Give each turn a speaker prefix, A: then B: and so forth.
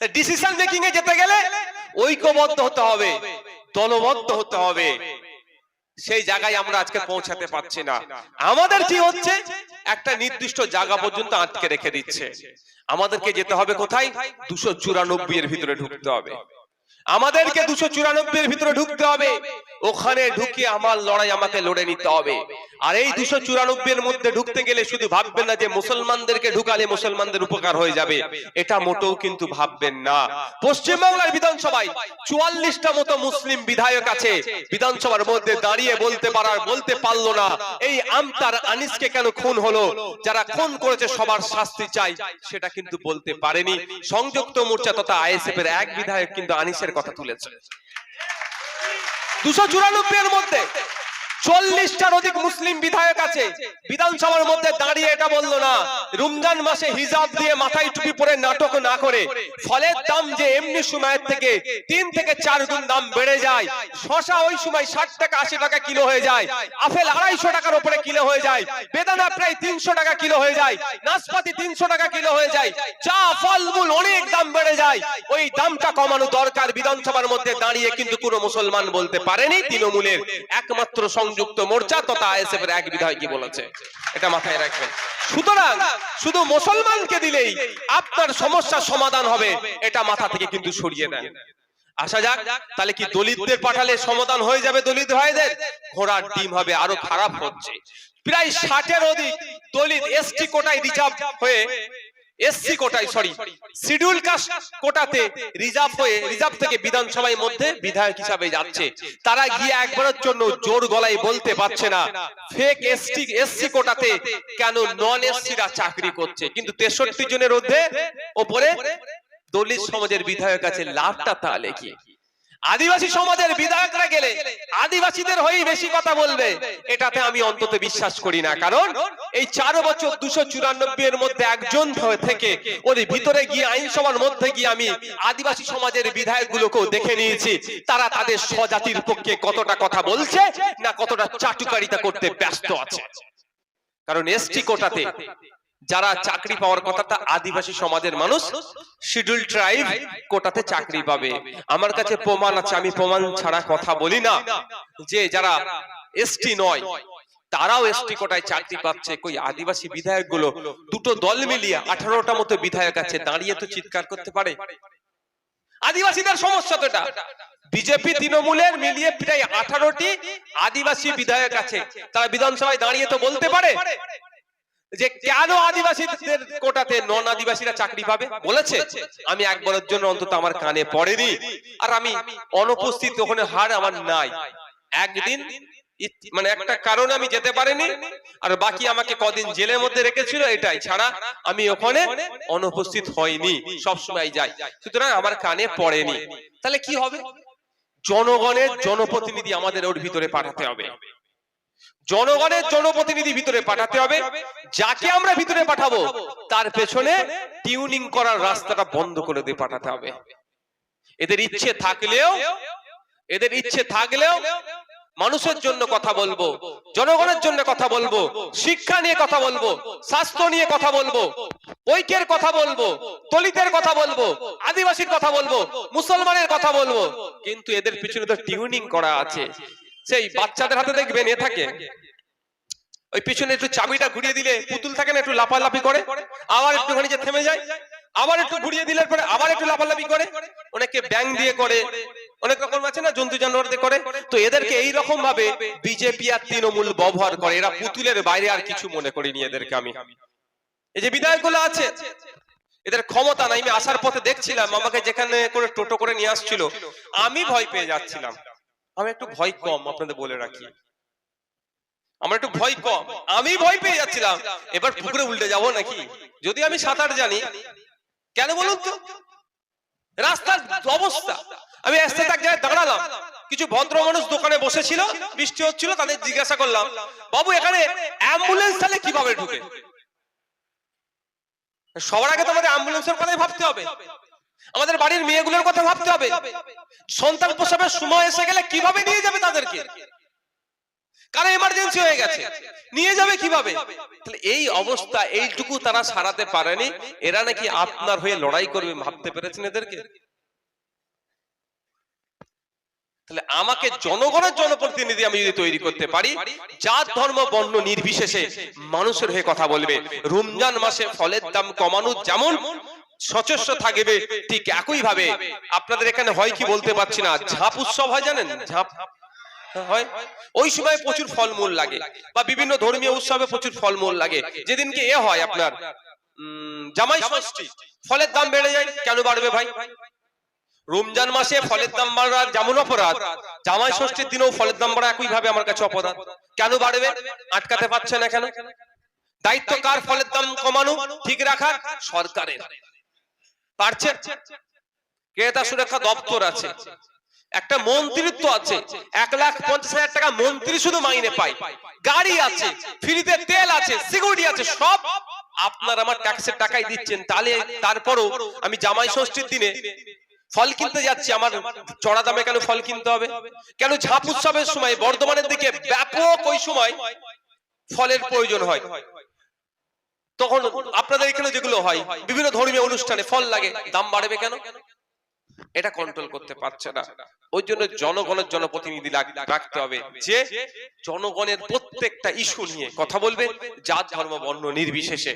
A: Decision making এ যেতে গেলে ঐক্যবদ্ধ হতে হবে, দলবদ্ধ হতে হবে। সেই জায়গায় আমরা আজকে পৌঁছাতে পারছি না। আমাদের কি হচ্ছে? একটা নির্দিষ্ট জায়গা পর্যন্ত আটকে রেখে দিচ্ছে। আমাদেরকে যেতে হবে কোথায়? দুশো চুরানব্বই এর ভিতরে ঢুকতে হবে। আমাদেরকে দুশো চুরানব্বই এর ভিতরে ঢুকতে হবে। ওখানে ঢুকে আমার লড়াই আমাকে লড়ে নিতে হবে। আর এই দুশো চুরানব্বই এর মধ্যে ঢুকতে গেলে শুধু ভাববেন না যে মুসলমানদেরকে ঢুকালে মুসলমানদের উপকার হয়ে যাবে। এটা মোটেও কিন্তু ভাববেন না। পশ্চিমবাংলার বিধানসভায় চুয়াল্লিশটা মতো মুসলিম বিধায়ক আছে। বিধানসভার মধ্যে দাঁড়িয়ে বলতে পারার বলতে পারল না। এই আমতার আনিসকে কেন খুন হলো? যারা খুন করেছে সবার শাস্তি চাই। সেটা কিন্তু বলতে পারেনি। সংযুক্ত মোর্চা তথা আইএসএফ এর এক বিধায়ক কিন্তু আনিসের কথা তুলেছে। দুশো চুরানব্বই এর মধ্যে চল্লিশটার অধিক মুসলিম বিধায়ক আছে। বিধানসভার মধ্যে দাঁড়িয়ে এটা বলল না। রমজান মাসে হিজাব দিয়ে মাথায় টুপি পরে নাটক না করে। ফলের দাম যে এমনি সময়ের থেকে তিন থেকে চার গুণ দাম বেড়ে যায়। শশা ওই সময় ষাট টাকা, আশি টাকা কিলো হয়ে যায়। আপেল আড়াইশো টাকার উপরে কিলো হয়ে যায়। বেদানা প্রায় তিনশো টাকা কিলো হয়ে যায়। নাশপাতি তিনশো টাকা কিলো হয়ে যায়। চা, ফলমূল অনেক দাম বেড়ে যায়। ওই দামটা কমানো দরকার বিধানসভার মধ্যে দাঁড়িয়ে কিন্তু কোনো মুসলমান বলতে পারেনি তৃণমূলের। একমাত্র সংযুক্ত মোর্চা তথা আইএসএফ এর এক বিধায়ক কি বলেছে। এটা মাথায় রাখবেন। সুতরাং শুধু মুসলমানকে দিলেই আপনার সমস্যার সমাধান হবে এটা মাথা থেকে কিন্তু সরিয়ে দেন। আসা যাক তাহলে কি দলিতদের পাঠালে সমাধান হয়ে যাবে দলিত ভাইদের? ঘোড়ার ডিম হবে আরও খারাপ হচ্ছে। প্রায় ষাটের অধিক দলিত এসটি কোটায় রিজার্ভ হয়ে এসসি কোটায় সরি শিডিউল কাস্ট কোটাতে রিজার্ভ হয়ে রিজার্ভ থেকে মধ্যে বিধায়ক হিসাবে যাচ্ছে। তারা গিয়ে একবারের জন্য জোর গলায় বলতে পারছে না। ফেক এসটি এসসি কোটাতে কেন নন এসসিরা চাকরি করছে? কিন্তু তেষট্টি জনের মধ্যে ওপরে দলিত সমাজের বিধায়ক আছে লাভটা তাহলে কি? আদিবাসী সমাজের বিধায়করা গেলে আদিবাসীদের হয়েই বেশি কথা বলবে। এটাতে আমি অন্তত বিশ্বাস করি না। কারণ এই চার বছর দুশো চুরানব্বই এর মধ্যে একজন থেকে ওর ভিতরে গিয়ে আইনসভার মধ্যে গিয়ে আমি আদিবাসী সমাজের বিধায়ক গুলোকেও দেখে নিয়েছি। তারা তাদের স্বজাতির পক্ষে কতটা কথা বলছে না কতটা চাটুকারিতা করতে ব্যস্ত আছে। কারণ এসটি কোটাতে যারা চাকরি পাওয়ার কথা তা আদিবাসী সমাজের মানুষ, শিডিউল ট্রাইব কোটাতে চাকরি পাবে। আমার কাছে প্রমাণ আছে, আমি প্রমাণ ছাড়া কথা বলি না। যে যারা এসটি নয়, তারাও এসটি কোটায় চাকরি পাচ্ছে। কই আদিবাসী বিধায়কগুলো দুটো দল মিলিয়ে আঠারোটা মতো বিধায়ক আছে, দাঁড়িয়ে তো চিৎকার করতে পারে। আদিবাসীদের সমস্যা তো এটা। বিজেপি, তৃণমূলের মিলিয়ে প্রায় আঠারোটি আদিবাসী বিধায়ক আছে। তারা বিধানসভায় দাঁড়িয়ে তো বলতে পারে। যে কেন আদিবাসীদের কোটাতে নন আদিবাসীরা চাকরি পাবে? বলেছে, আমি একবারের জন্য অন্তত আমার কানে পড়েনি, আর আমি অনুপস্থিত ওখানে হার আমার নাই। একদিন মানে একটা কারণে আমি যেতে পারিনি, আর বাকি আমাকে কদিন জেলের মধ্যে রেখেছিল, এটাই ছাড়া আমি ওখানে অনুপস্থিত হইনি সব সময় যাই। সুতরাং আমার কানে পড়েনি। তাহলে কি হবে? জনগণের জনপ্রতিনিধি আমাদের ওর ভিতরে পাঠাতে হবে। জনগণের জনপ্রতিনিধি ভিতরে পাঠাতে হবে, যাকে আমরা ভিতরে পাঠাবো, তার পেছনে টিউনিং করার রাস্তাটা বন্ধ করে দিয়ে পাঠাতে হবে। এদের ইচ্ছে থাকলেও, এদের ইচ্ছে থাকলেও মানুষের জন্য কথা বলব, জনগণের জন্য কথা বলব, শিক্ষা নিয়ে কথা বলব, স্বাস্থ্য নিয়ে কথা বলব ঐক্যের কথা বলব, দলিতের কথা বলব, আদিবাসীর কথা বলব, মুসলমানের কথা বলব, কিন্তু এদের পিছনে তো টিউনিং করা আছে। সেই বাচ্চাদের হাতে দেখবেন, এ থাকে। ওই পিছনে একটু চাবিটা ঘুরিয়ে দিলে পুতুল থাকে না, একটু লাফালাফি করে, আবার একটুখানি যে থেমে যায়, আবার একটু ঘুরিয়ে দিলে পরে আবার একটু লাফালাফি করে অনেকে ব্যাং দিয়ে করে, অনেক রকম আছে না, জন্তু জানোয়ার দিয়ে করে। তো এদেরকে এই রকম ভাবে বিজেপি আর তৃণমূল ব্যবহার করে, এরা পুতুলের বাইরে আর কিছু মনে করিনি এদেরকে আমি। এই যে বিধায়কগুলো আছে, এদের ক্ষমতা নাই, আমি আসার পথে দেখছিলাম, আমাকে যেখানে করে টোটো করে নিয়ে আসছিল, আমি ভয় পেয়ে যাচ্ছিলাম। আমি একটু ভয় কম আপনাদের বলে রাখি। আমার একটু ভয় কম। আমি ভয় পেয়ে যাচ্ছিলাম। এবার পুকুরে উল্টে যাব নাকি? যদি আমি সাঁতার জানি কেন বলুন তো? রাস্তার অবস্থা। আমি আস্তে এক জায়গায় দাঁড়ালাম। কিছু ভদ্র মানুষ দোকানে বসেছিল বৃষ্টি হচ্ছিল তাদের জিজ্ঞাসা করলাম বাবু এখানে অ্যাম্বুলেন্স তাহলে কীভাবে ঢুকে? সবার আগে তো আমাদের অ্যাম্বুলেন্সের কথাই ভাবতে হবে। আমাদের বাড়ির মেয়েগুলোর কথা ভাবতে হবে। সন্তান প্রসবের সময় এসে গেলে কীভাবে নিয়ে যাবে তাদেরকে? কারণ এমার্জেন্সি হয়ে গেছে। নিয়ে যাবে কীভাবে? তাহলে এই অবস্থা এইটুকু তারা সারাতে পারেনি। এরা নাকি আপনার হয়ে লড়াই করবে ভাবতে পেরেছেন এদেরকে? তাহলে আমাকে জনগণের জনপ্রতিনিধি আমি যদি তৈরি করতে পারি, জাত, ধর্ম, বর্ণ নির্বিশেষে মানুষের হয়ে কথা বলবে। রমজান মাসে ফলের দাম কমানো যেমন সচেষ্ট থাকবে ঠিক একই ভাবে আপনাদের এখানে হয় কি বলতে পারছি না। ঝাপ উৎসব হয় জানেন? ঝাপ। হয়? ওই সময় প্রচুর ফলমূল লাগে বা বিভিন্ন ধর্মীয় উৎসবে প্রচুর ফলমূল লাগে। যেদিনকে এ হয় আপনার জামাই ষষ্ঠী ফলের দাম বেড়ে যায়। কেন বাড়বে ভাই? রমজান মাসে ফলের দাম বাড়া যেমন অপরাধ জামাই ষষ্ঠীর দিনেও ফলের দাম বাড়া একই ভাবে আমার কাছে অপরাধ। কেন বাড়বে? আটকাতে পারছে না কেন? দায়িত্ব কার? ফলের দাম কমানো ঠিক রাখা সরকারের। পারছে ক্রেতা সুরক্ষা দপ্তর আছে? একটা মন্ত্রিত্ব আছে, এক লাখ পঞ্চাশ হাজার টাকা মন্ত্রী শুধু মাইনে পায়। গাড়ি আছে, ফ্রিতে তেল আছে, সিকিউরিটি আছে, সব আপনার আমার ট্যাক্সের টাকাই দিচ্ছেন। তাহলে তারপরও আমি জামাই ষষ্ঠীর দিনে ফল কিনতে যাচ্ছি, আমার চড়া দামে কেন ফল কিনতে হবে? কেন ঝাঁপ উৎসবের সময়, বর্ধমানের দিকে ব্যাপক ওই সময় ফলের প্রয়োজন হয়। তখন আপনাদের এখানে যেগুলো হয়, বিভিন্ন ধর্মীয় অনুষ্ঠানে ফল লাগে, দাম বাড়বে কেন? এটা কন্ট্রোল করতে পারছে না। ওই জন্য জনগণের জনপ্রতিনিধি রাখতে হবে যে, জনগণের প্রত্যেকটা ইস্যু নিয়ে কথা বলবে জাত ধর্ম বর্ণ নির্বিশেষে।